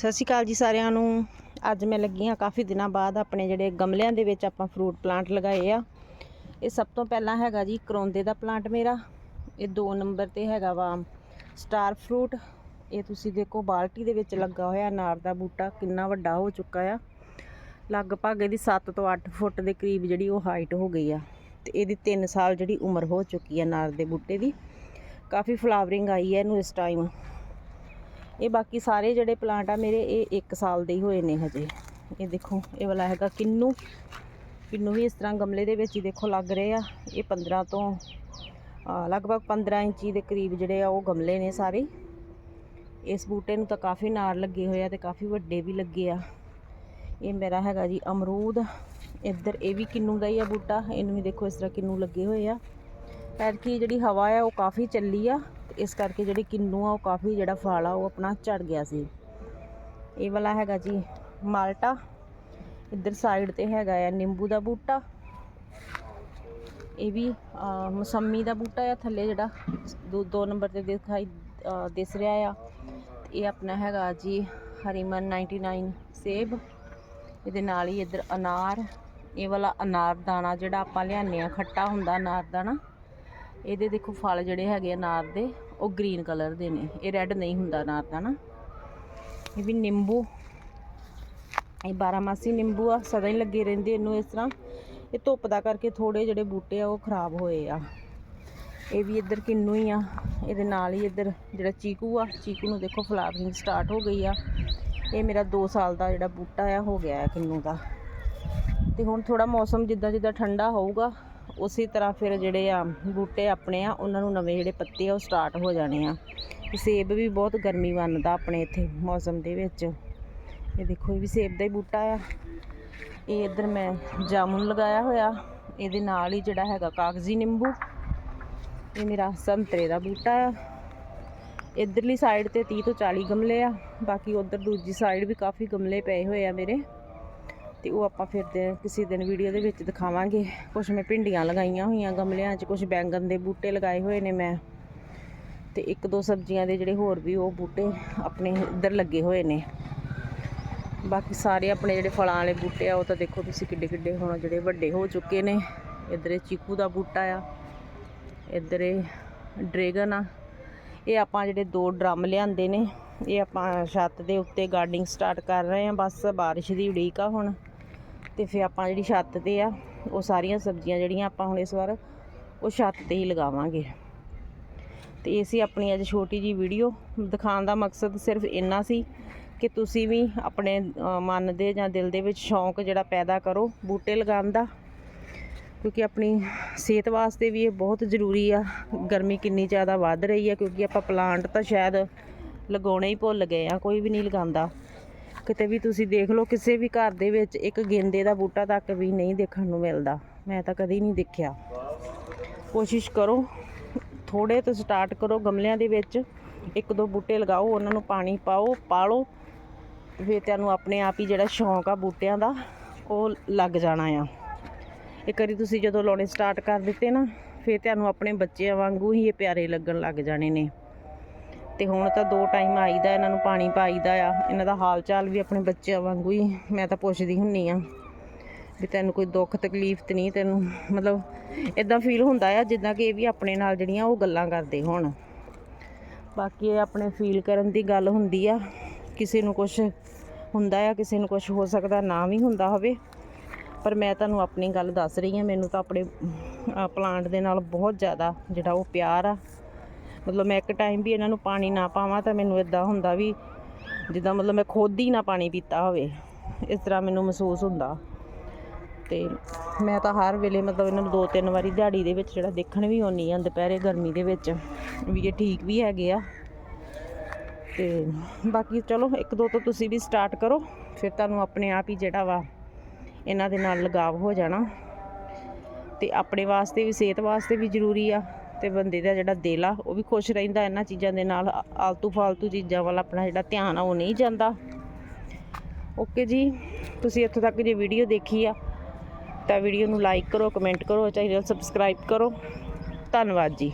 ਸਤਿ ਸ਼੍ਰੀ ਅਕਾਲ ਜੀ ਸਾਰਿਆਂ ਨੂੰ। ਅੱਜ ਮੈਂ ਲੱਗੀ ਹਾਂ ਕਾਫੀ ਦਿਨਾਂ ਬਾਅਦ ਆਪਣੇ ਜਿਹੜੇ ਗਮਲਿਆਂ ਦੇ ਵਿੱਚ ਆਪਾਂ ਫਰੂਟ ਪਲਾਂਟ ਲਗਾਏ ਆ। ਇਹ ਸਭ ਤੋਂ ਪਹਿਲਾਂ ਹੈਗਾ ਜੀ ਕਰੋਂਦੇ ਦਾ ਪਲਾਂਟ ਮੇਰਾ। ਇਹ 2 ਨੰਬਰ ਤੇ ਹੈਗਾ ਵਾ ਸਟਾਰ ਫਰੂਟ ਇਹ ਤੁਸੀਂ ਦੇਖੋ ਬਾਲਟੀ ਦੇ ਵਿੱਚ ਲੱਗਾ ਹੋਇਆ ਅਨਾਰ ਦਾ ਬੂਟਾ, ਕਿੰਨਾ ਵੱਡਾ ਹੋ ਚੁੱਕਾ ਆ। ਲਗਭਗ ਇਹਦੀ 7 ਤੋਂ 8 ਫੁੱਟ ਦੇ ਕਰੀਬ ਜਿਹੜੀ ਉਹ ਹਾਈਟ ਹੋ ਗਈ ਆ। ਤੇ ਇਹਦੀ 3 ਸਾਲ ਜਿਹੜੀ ਉਮਰ ਹੋ ਚੁੱਕੀ ਆ ਅਨਾਰ ਦੇ ਬੂਟੇ ਦੀ। ਕਾਫੀ ਫਲਾਵਰਿੰਗ ਆਈ ਹੈ ਇਹਨੂੰ ਇਸ ਟਾਈਮ ਇਹ ਬਾਕੀ ਸਾਰੇ ਜਿਹੜੇ ਪਲਾਂਟ ਆ ਮੇਰੇ, ਇਹ 1 ਸਾਲ ਦੇ ਹੀ ਹੋਏ ਨੇ ਹਜੇ। ਇਹ ਦੇਖੋ, ਇਹ ਵਾਲਾ ਹੈਗਾ ਕਿੰਨੂ। ਕਿੰਨੂ ਵੀ ਇਸ ਤਰ੍ਹਾਂ ਗਮਲੇ ਦੇ ਵਿੱਚ ਹੀ ਦੇਖੋ ਲੱਗ ਰਹੇ ਆ। ਇਹ 15 ਤੋਂ ਲਗਭਗ 15 ਇੰਚੀ ਦੇ ਕਰੀਬ ਜਿਹੜੇ ਆ ਉਹ ਗਮਲੇ ਨੇ ਸਾਰੇ। ਇਸ ਬੂਟੇ ਨੂੰ ਤਾਂ ਕਾਫੀ ਨਾਰ ਲੱਗੇ ਹੋਏ ਆ ਤੇ ਕਾਫੀ ਵੱਡੇ ਵੀ ਲੱਗੇ ਆ। ਇਹ ਮੇਰਾ ਹੈਗਾ ਜੀ ਅਮਰੂਦ। ਇੱਧਰ ਇਹ ਵੀ ਕਿੰਨੂ ਦਾ ਹੀ ਆ ਬੂਟਾ। ਇਹਨੂੰ ਵੀ ਦੇਖੋ ਇਸ ਤਰ੍ਹਾਂ ਕਿੰਨੂ ਲੱਗੇ ਹੋਏ ਆ। ਐਤਕੀ ਜਿਹੜੀ ਹਵਾ ਆ ਉਹ ਕਾਫੀ ਚੱਲੀ ਆ। ਤੇ ਇਸ ਕਰਕੇ ਜਿਹੜੀ ਕਿੰਨੂ ਆ ਉਹ ਕਾਫੀ ਜਿਹੜਾ ਫਲ ਆ ਉਹ ਆਪਣਾ ਝੜ ਗਿਆ ਸੀ। ਇਹ ਵਾਲਾ ਹੈਗਾ ਜੀ ਮਾਲਟਾ। ਇੱਧਰ ਸਾਈਡ ਤੇ ਹੈਗਾ ਆ ਨਿੰਬੂ ਦਾ ਬੂਟਾ। ਇਹ ਵੀ ਅਹ, ਮੌਸੰਮੀ ਦਾ ਬੂਟਾ ਆ ਥੱਲੇ ਜਿਹੜਾ ਦੋ ਦੋ ਨੰਬਰ ਤੇ ਦਿਖਾਈ ਦਿਸ ਰਿਹਾ ਆ। ਤੇ ਇਹ ਆਪਣਾ ਹੈਗਾ ਜੀ ਹਰੀਮਨ 99 ਸੇਬ। ਇਹਦੇ ਨਾਲ ਹੀ ਇੱਧਰ ਅਨਾਰ। ਇਹ ਵਾਲਾ ਅਨਾਰ ਦਾਣਾ ਜਿਹੜਾ ਆਪਾਂ ਲਿਆਉਂਦੇ ਆ ਖੱਟਾ ਹੁੰਦਾ ਅਨਾਰ ਦਾਣਾ। ਇਹਦੇ ਦੇਖੋ ਫਲ ਜਿਹੜੇ ਹੈਗੇ ਅਨਾਰ ਦੇ, ਉਹ ਗ੍ਰੀਨ ਕਲਰ ਦੇ ਨੇ। ਇਹ ਰੈੱਡ ਨਹੀਂ ਹੁੰਦਾ ਅਨਾਰ ਦਾ ਨਾ। ਇਹ ਵੀ ਨਿੰਬੂ। ਇਹ ਬਾਰਾਮਾਸੀ ਨਿੰਬੂ ਆ, ਸਦਾ ਹੀ ਲੱਗੇ ਰਹਿੰਦੇ ਇਹਨੂੰ ਇਸ ਤਰ੍ਹਾਂ। ਇਹ ਧੁੱਪ ਦਾ ਕਰਕੇ ਥੋੜੇ ਜਿਹੜੇ ਬੂਟੇ ਆ, ਉਹ ਖਰਾਬ ਹੋਏ ਆ। ਇਹ ਵੀ ਇੱਧਰ ਕਿੰਨੂ ਹੀ ਆ। ਇਹਦੇ ਨਾਲ ਹੀ ਇੱਧਰ ਜਿਹੜਾ ਚੀਕੂ ਆ, ਚੀਕੂ ਨੂੰ ਦੇਖੋ ਫਲਾਵਰਿੰਗ ਸਟਾਰਟ ਹੋ ਗਈ ਆ। ਇਹ ਮੇਰਾ 2 ਸਾਲ ਦਾ ਜਿਹੜਾ ਬੂਟਾ ਆ, ਹੋ ਗਿਆ ਹੈ ਕਿੰਨੂ ਦਾ। ਤੇ ਹੁਣ ਥੋੜਾ ਮੌਸਮ ਜਿੱਦਾਂ ਜਿੱਦਾਂ ਠੰਡਾ ਹੋਊਗਾ ਉਸੇ ਤਰ੍ਹਾਂ ਫਿਰ ਜਿਹੜੇ ਆ ਬੂਟੇ ਆਪਣੇ ਆ, ਉਹਨਾਂ ਨੂੰ ਨਵੇਂ ਜਿਹੜੇ ਪੱਤੇ ਆ ਉਹ ਸਟਾਰਟ ਹੋ ਜਾਣੇ ਆ। ਸੇਬ ਵੀ ਬਹੁਤ ਗਰਮੀ ਮੰਨਦਾ ਆਪਣੇ ਇੱਥੇ ਮੌਸਮ ਦੇ ਵਿੱਚ। ਇਹ ਦੇਖੋ, ਇਹ ਵੀ ਸੇਬ ਦਾ ਹੀ ਬੂਟਾ ਆ। ਇਹ ਇੱਧਰ ਮੈਂ ਜਾਮੁਨ ਲਗਾਇਆ ਹੋਇਆ। ਇਹਦੇ ਨਾਲ ਹੀ ਜਿਹੜਾ ਹੈਗਾ ਕਾਗਜ਼ੀ ਨਿੰਬੂ। ਇਹ ਮੇਰਾ ਸੰਤਰੇ ਦਾ ਬੂਟਾ ਆ। ਇਧਰਲੀ ਸਾਈਡ ਤੇ 30 ਤੋਂ 40 ਗਮਲੇ ਆ। ਬਾਕੀ ਉਧਰ ਦੂਜੀ ਸਾਈਡ ਵੀ ਕਾਫੀ ਗਮਲੇ ਪਏ ਹੋਏ ਆ ਮੇਰੇ। ਤੇ ਉਹ ਆਪਾਂ ਫਿਰ ਦੇ ਕਿਸੇ ਦਿਨ ਵੀਡੀਓ ਦੇ ਵਿੱਚ ਦਿਖਾਵਾਂਗੇ। ਕੁਝ ਮੈਂ ਭਿੰਡੀਆਂ ਲਗਾਈਆਂ ਹੋਈਆਂ ਗਮਲਿਆਂ 'ਚ ਕੁਝ ਬੈਂਗਣ ਦੇ ਬੂਟੇ ਲਗਾਏ ਹੋਏ ਨੇ ਮੈਂ। ਤੇ ਇੱਕ ਦੋ ਸਬਜ਼ੀਆਂ ਦੇ ਜਿਹੜੇ ਹੋਰ ਵੀ ਉਹ ਬੂਟੇ ਆਪਣੇ ਇੱਧਰ ਲੱਗੇ ਹੋਏ ਨੇ। ਬਾਕੀ ਸਾਰੇ ਆਪਣੇ ਜਿਹੜੇ ਫਲਾਂ ਵਾਲੇ ਬੂਟੇ ਆ, ਉਹ ਤਾਂ ਦੇਖੋ ਤੁਸੀਂ ਕਿੱਡੇ ਕਿੱਡੇ ਹੁਣ ਜਿਹੜੇ ਵੱਡੇ ਹੋ ਚੁੱਕੇ ਨੇ। ਇੱਧਰ ਇਹ ਚੀਕੂ ਦਾ ਬੂਟਾ ਆ, ਇੱਧਰ ਇਹ ਡਰੈਗਨ ਆ। ਇਹ ਆਪਾਂ ਜਿਹੜੇ ਦੋ ਡਰਮ ਲਿਆਂਦੇ ਨੇ, ਇਹ ਆਪਾਂ ਛੱਤ ਦੇ ਉੱਤੇ ਗਾਰਡਨਿੰਗ ਸਟਾਰਟ ਕਰ ਰਹੇ ਹਾਂ ਬਸ ਬਾਰਿਸ਼ ਦੀ ਉਡੀਕ ਆ ਹੁਣ। ਤੇ ਫਿਰ ਆਪਾਂ ਜਿਹੜੀ ਛੱਤ ਤੇ ਆ, ਉਹ ਸਾਰੀਆਂ ਸਬਜ਼ੀਆਂ ਜਿਹੜੀਆਂ ਆਪਾਂ ਹੁਣ ਇਸ ਵਾਰ, ਉਹ ਛੱਤ ਤੇ ਹੀ ਲਗਾਵਾਂਗੇ। ਤੇ ਇਹ ਸੀ ਆਪਣੀ ਅੱਜ ਛੋਟੀ ਜੀ ਵੀਡੀਓ। ਦਿਖਾਉਣ ਦਾ ਮਕਸਦ ਸਿਰਫ ਇੰਨਾ ਸੀ ਕਿ ਤੁਸੀਂ ਵੀ ਆਪਣੇ ਮਨ ਦੇ ਜਾਂ ਦਿਲ ਦੇ ਵਿੱਚ ਸ਼ੌਂਕ ਜਿਹੜਾ ਪੈਦਾ ਕਰੋ ਬੂਟੇ ਲਗਾਉਣ ਦਾ। ਕਿਉਂਕਿ ਆਪਣੀ ਸਿਹਤ ਵਾਸਤੇ ਵੀ ਇਹ ਬਹੁਤ ਜ਼ਰੂਰੀ ਆ। ਗਰਮੀ ਕਿੰਨੀ ਜ਼ਿਆਦਾ ਵੱਧ ਰਹੀ ਆ, ਕਿਉਂਕਿ ਆਪਾਂ ਪਲਾਂਟ ਤਾਂ ਸ਼ਾਇਦ ਲਗਾਉਣੇ ਹੀ ਭੁੱਲ ਗਏ ਆ, ਕੋਈ ਵੀ ਨਹੀਂ ਲਗਾਉਂਦਾ। ਕਿਤੇ ਵੀ ਤੁਸੀਂ ਦੇਖ ਲਓ, ਕਿਸੇ ਵੀ ਘਰ ਦੇ ਵਿੱਚ ਇੱਕ ਗੇਂਦੇ ਦਾ ਬੂਟਾ ਤੱਕ ਵੀ ਨਹੀਂ ਦੇਖਣ ਨੂੰ ਮਿਲਦਾ। ਮੈਂ ਤਾਂ ਕਦੀ ਨਹੀਂ ਦੇਖਿਆ। ਕੋਸ਼ਿਸ਼ ਕਰੋ ਥੋੜੇ ਤੋਂ ਸਟਾਰਟ ਕਰੋ ਗਮਲਿਆਂ ਦੇ ਵਿੱਚ। ਇੱਕ ਦੋ ਬੂਟੇ ਲਗਾਓ, ਉਹਨਾਂ ਨੂੰ ਪਾਣੀ ਪਾਓ, ਪਾਲੋ। ਫਿਰ ਤੁਹਾਨੂੰ ਆਪਣੇ ਆਪ ਹੀ ਜਿਹੜਾ ਸ਼ੌਂਕ ਆ ਬੂਟਿਆਂ ਦਾ, ਉਹ ਲੱਗ ਜਾਣਾ ਆ। ਇੱਕ ਵਾਰੀ ਤੁਸੀਂ ਜਦੋਂ ਲਾਉਣੇ ਸਟਾਰਟ ਕਰ ਦਿੱਤੇ ਨਾ, ਫਿਰ ਤੁਹਾਨੂੰ ਆਪਣੇ ਬੱਚਿਆਂ ਵਾਂਗੂ ਹੀ ਇਹ ਪਿਆਰੇ ਲੱਗਣ ਲੱਗ ਜਾਣੇ ਨੇ। ਤੇ ਹੁਣ ਤਾਂ ਦੋ ਟਾਈਮ ਆਈਦਾ, ਇਹਨਾਂ ਨੂੰ ਪਾਣੀ ਪਾਈਦਾ ਆ। ਇਹਨਾਂ ਦਾ ਹਾਲ ਚਾਲ ਵੀ ਆਪਣੇ ਬੱਚਿਆਂ ਵਾਂਗੂ ਹੀ, ਮੈਂ ਤਾਂ ਪੁੱਛਦੀ ਹੁੰਨੀ ਆ ਵੀ ਤੈਨੂੰ ਕੋਈ ਦੁੱਖ ਤਕਲੀਫ ਤੇ ਨਹੀਂ ਤੈਨੂੰ, ਮਤਲਬ ਇਦਾਂ ਫੀਲ ਹੁੰਦਾ ਆ, ਜਿੱਦਾਂ ਕਿ ਇਹ ਵੀ ਆਪਣੇ ਨਾਲ ਜਿਹੜੀਆਂ ਉਹ ਗੱਲਾਂ ਕਰਦੇ ਹੋਣ। ਬਾਕੀ ਇਹ ਆਪਣੇ ਫੀਲ ਕਰਨ ਦੀ ਗੱਲ ਹੁੰਦੀ ਆ, ਕਿਸੇ ਨੂੰ ਕੁਝ ਹੁੰਦਾ ਆ, ਕਿਸੇ ਨੂੰ ਕੁਝ ਹੋ ਸਕਦਾ, ਨਾ ਵੀ ਹੁੰਦਾ ਹੋਵੇ। ਪਰ ਮੈਂ ਤੁਹਾਨੂੰ ਆਪਣੀ ਗੱਲ ਦੱਸ ਰਹੀ ਹਾਂ ਮੈਨੂੰ ਤਾਂ ਆਪਣੇ ਪਲਾਂਟ ਦੇ ਨਾਲ ਬਹੁਤ ਜ਼ਿਆਦਾ ਜਿਹੜਾ ਉਹ ਪਿਆਰ ਆ। ਮਤਲਬ ਮੈਂ ਇੱਕ ਟਾਈਮ ਵੀ ਇਹਨਾਂ ਨੂੰ ਪਾਣੀ ਨਾ ਪਾਵਾਂ ਤਾਂ ਮੈਨੂੰ ਇਦਾਂ ਹੁੰਦਾ ਵੀ ਜਿੱਦਾਂ ਮਤਲਬ ਮੈਂ ਖੁਦ ਹੀ ਨਾ ਪਾਣੀ ਪੀਤਾ ਹੋਵੇ, ਇਸ ਤਰ੍ਹਾਂ ਮੈਨੂੰ ਮਹਿਸੂਸ ਹੁੰਦਾ। ਤੇ ਮੈਂ ਤਾਂ ਹਰ ਵੇਲੇ ਮਤਲਬ ਇਹਨਾਂ ਨੂੰ ਦੋ ਤਿੰਨ ਵਾਰੀ ਦਿਹਾੜੀ ਦੇ ਵਿੱਚ ਜਿਹੜਾ ਦੇਖਣ ਵੀ ਆਉਂਦੀ ਆ ਦੁਪਹਿਰੇ ਗਰਮੀ ਦੇ ਵਿੱਚ ਵੀ ਇਹ ਠੀਕ ਵੀ ਹੈਗੇ ਆ। ਤੇ ਬਾਕੀ ਚਲੋ ਇੱਕ ਦੋ ਤੋਂ ਤੁਸੀਂ ਵੀ ਸਟਾਰਟ ਕਰੋ, ਫਿਰ ਤੁਹਾਨੂੰ ਆਪਣੇ ਆਪ ਹੀ ਜਿਹੜਾ ਵਾ ਇਹਨਾਂ ਦੇ ਨਾਲ ਲਗਾਵ ਹੋ ਜਾਣਾ। ਤੇ ਆਪਣੇ ਵਾਸਤੇ ਵੀ, ਸਿਹਤ ਵਾਸਤੇ ਵੀ ਜ਼ਰੂਰੀ ਆ। ਤੇ ਬੰਦੇ ਦਾ ਜਿਹੜਾ ਦਿਲ ਆ, ਉਹ ਵੀ ਖੁਸ਼ ਰਹਿੰਦਾ ਇਹਨਾਂ ਚੀਜ਼ਾਂ ਦੇ ਨਾਲ। ਆਲਤੂ ਫਾਲਤੂ ਚੀਜ਼ਾਂ ਵੱਲ ਆਪਣਾ ਜਿਹੜਾ ਧਿਆਨ ਆ, ਉਹ ਨਹੀਂ ਜਾਂਦਾ। ਓਕੇ ਜੀ, ਤੁਸੀਂ ਇੱਥੋਂ ਤੱਕ ਜੇ ਵੀਡੀਓ ਦੇਖੀ ਆ, ਤਾਂ ਵੀਡੀਓ ਨੂੰ ਲਾਈਕ ਕਰੋ ਕਮੈਂਟ ਕਰੋ ਚੈਨਲ ਸਬਸਕ੍ਰਾਈਬ ਕਰੋ। ਧੰਨਵਾਦ ਜੀ।